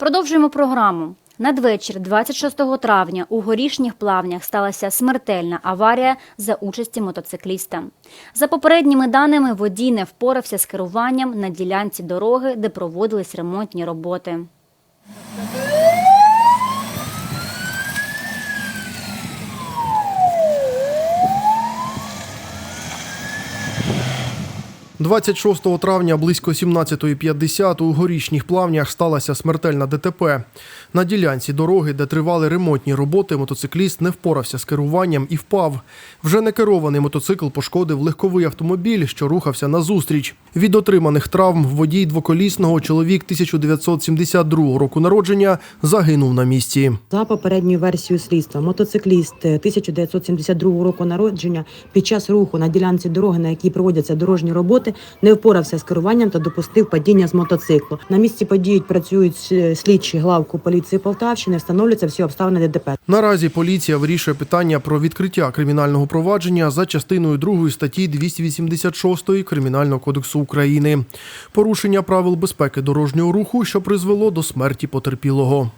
Продовжуємо програму. Надвечір 26 травня у горішніх плавнях сталася смертельна аварія за участі мотоцикліста. За попередніми даними, водій не впорався з керуванням на ділянці дороги, де проводились ремонтні роботи. 26 травня близько 17.50 у горішніх плавнях сталася смертельна ДТП. На ділянці дороги, де тривали ремонтні роботи, мотоцикліст не впорався з керуванням і впав. Вже некерований мотоцикл пошкодив легковий автомобіль, що рухався назустріч. Від отриманих травм водій двоколісного чоловік 1972 року народження загинув на місці. За попередньою версією слідства, мотоцикліст е, 1972 року народження під час руху на ділянці дороги, на якій проводяться дорожні роботи, не впорався з керуванням та допустив падіння з мотоциклу. На місці події працюють е, слідчі главку поліції Полтавщини, встановлюються всі обставини ДТП. Наразі поліція вирішує питання про відкриття кримінального провадження за частиною 2 статті 286 Кримінального кодексу України. Порушення правил безпеки дорожнього руху, що призвело до смерті потерпілого.